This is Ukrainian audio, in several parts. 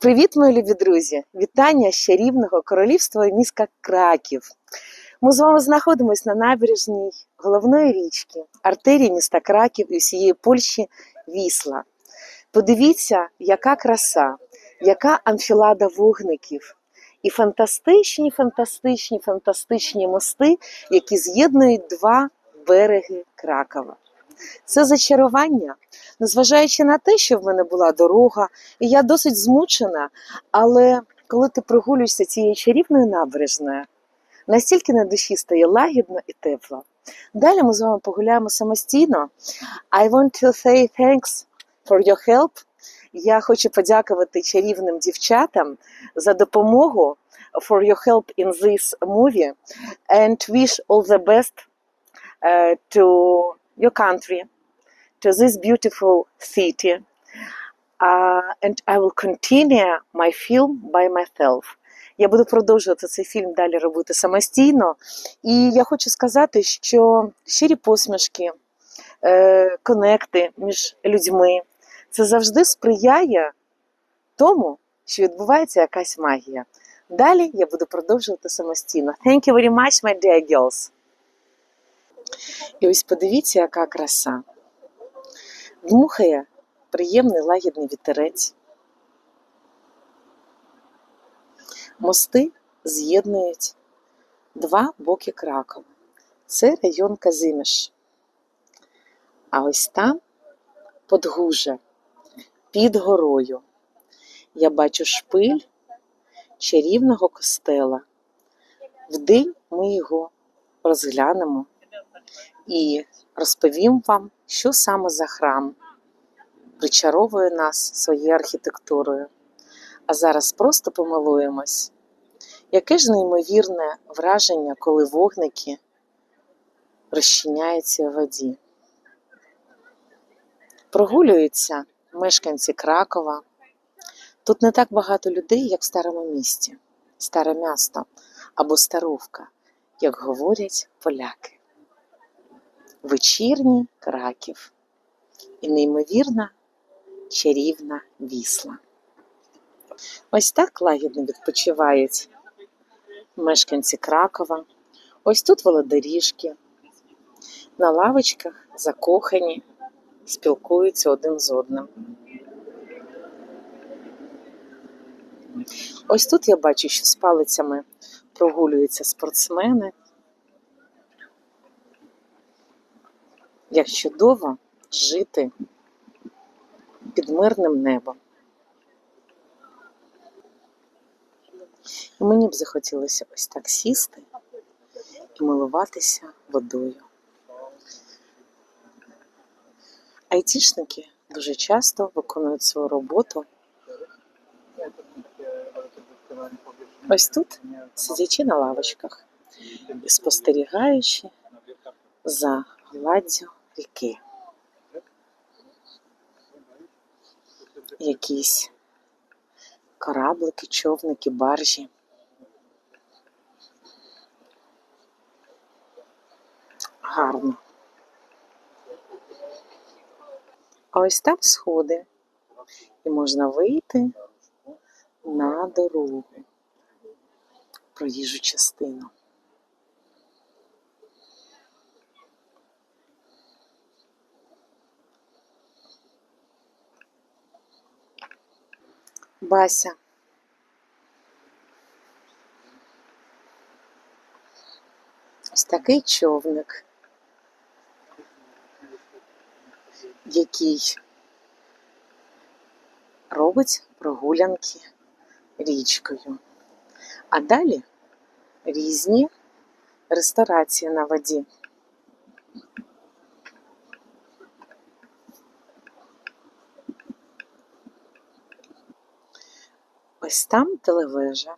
Привіт, мої любі друзі! Вітання з чарівного королівства міста Краків. Ми з вами знаходимося на набережній головної річки, артерії міста Краків і всієї Польщі Вісла. Подивіться, яка краса, яка амфілада вогників і фантастичні, фантастичні, фантастичні мости, які з'єднують два береги Кракова. Це зачарування, незважаючи на те, що в мене була дорога, і я досить змучена, але коли ти прогулюєшся цією чарівною набережною, настільки на душі стає лагідно і тепло. Далі ми з вами погуляємо самостійно. I want to say thanks for your help. Я хочу подякувати чарівним дівчатам за допомогу for your help in this movie and wish all the best uh, to your country, to this beautiful city. Uh, and I will continue my film by myself. Я буду продовжувати цей фільм далі робити самостійно. І я хочу сказати, що щирі посмішки, е, конекти між людьми це завжди сприяє тому, що відбувається якась магія. Далі я буду продовжувати самостійно. Thank you very much, my dear girls. І ось подивіться, яка краса. Дмухає приємний лагідний вітерець. Мости з'єднують два боки Кракова. Це район Казимиш. А ось там Подгужа, під горою. Я бачу шпиль чарівного костела. Вдень ми його розглянемо і розповім вам, що саме за храм причаровує нас своєю архітектурою. А зараз просто помилуємось. Яке ж неймовірне враження, коли вогники розчиняються у воді. Прогулюються мешканці Кракова. Тут не так багато людей, як в старому місті, старе місто або старовка, як говорять поляки. Вечірній Краків і неймовірна чарівна вісла. Ось так лагідно відпочивають мешканці Кракова. Ось тут велодоріжки, на лавочках закохані, спілкуються один з одним. Ось тут я бачу, що з палицями прогулюються спортсмени. Як чудово жити під мирним небом. І мені б захотілося ось так сісти і милуватися водою. Айтішники дуже часто виконують свою роботу. Ось тут, сидячи на лавочках і спостерігаючи за гладдю ріки. Якісь кораблики, човники, баржі. Гарно. А ось там сходи. І можна вийти на дорогу, проїжджу частину. Бася. Ось такий човник, який робить прогулянки річкою. А далі різні ресторації на воді. Ось там телевежа.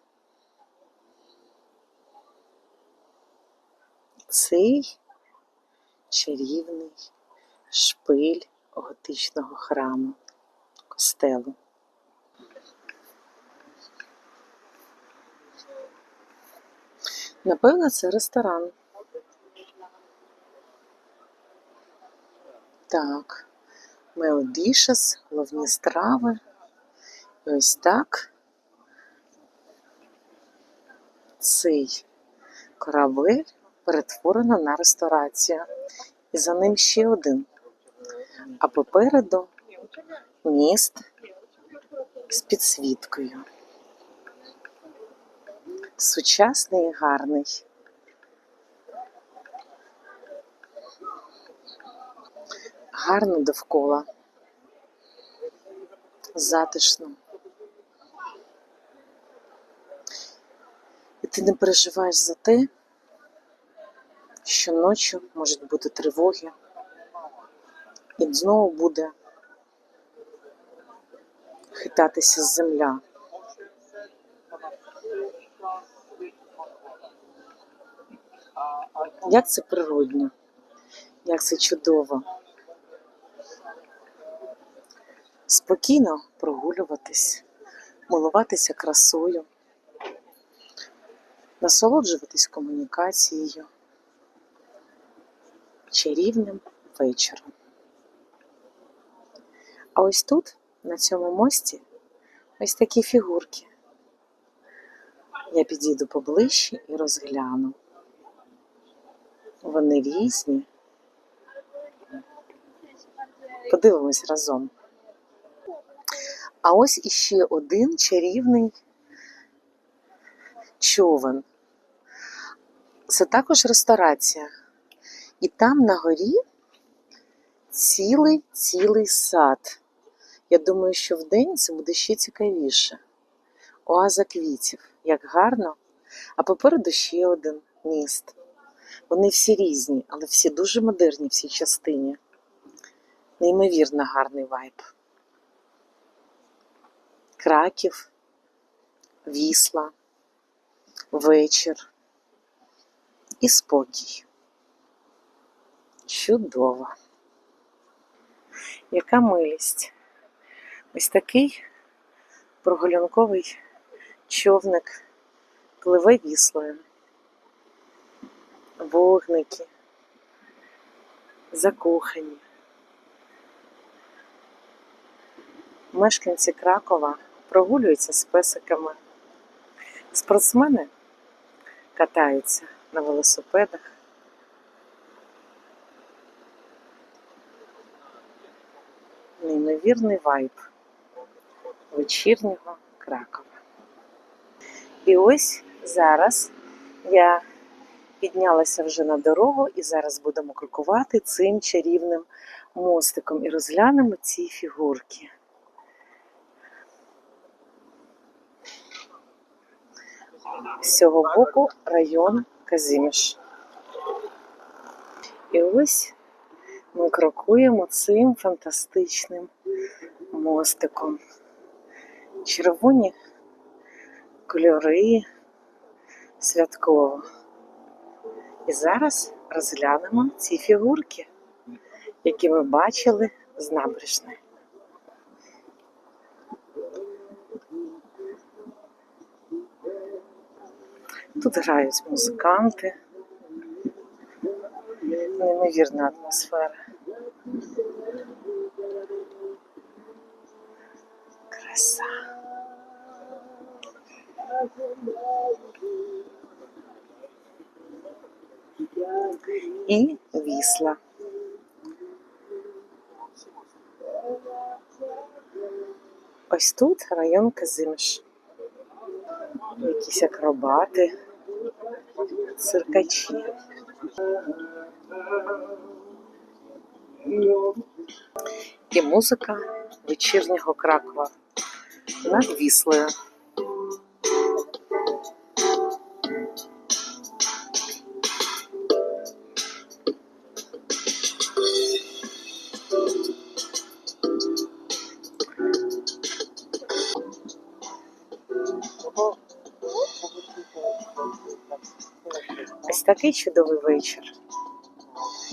Цей чарівний шпиль готичного храму, костелу. Напевно, це ресторан. Так, Dishes, головні страви. І ось так цей корабель перетворено на ресторацію. І за ним ще один. А попереду міст з підсвіткою. Сучасний і гарний. Гарно довкола. Затишно. Ти не переживаєш за те, що ночі можуть бути тривоги, і знову буде хитатися земля. Як це природньо, як це чудово. Спокійно прогулюватись, милуватися красою, насолоджуватись комунікацією, чарівним вечором. А ось тут, на цьому мості, ось такі фігурки. Я підійду поближче і розгляну. Вони різні. Подивимось разом. А ось іще один чарівний човен. Це також ресторація. І там на горі цілий цілий сад. Я думаю, що вдень це буде ще цікавіше. Оаза квітів, як гарно. А попереду ще один міст. Вони всі різні, але всі дуже модерні в цій частині. Неймовірно гарний вайб. Краків, вісла, вечір і спокій. Чудово. Яка милість. Ось такий прогулянковий човник пливе віслою. Вогники, закохані. Мешканці Кракова прогулюються з песиками. Спортсмени катаються на велосипедах. Неймовірний вайб вечірнього Кракова. І ось зараз я піднялася вже на дорогу і зараз будемо крокувати цим чарівним мостиком і розглянемо ці фігурки. З цього боку район Казіміш. І ось ми крокуємо цим фантастичним мостиком. Червоні кольори святково. І зараз розглянемо ці фігурки, які ми бачили з набережної. Тут грають музиканти. Неймовірна атмосфера. Краса. І вісла. Ось тут район Казимиш. Якісь акробати, циркачі. І музика вечірнього Кракова над Віслою. Такий чудовий вечір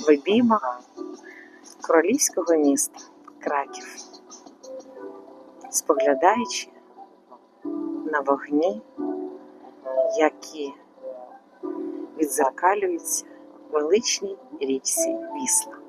в обіймах королівського міста Краків, споглядаючи на вогні, які відзеркалюються в величній річці Вісла.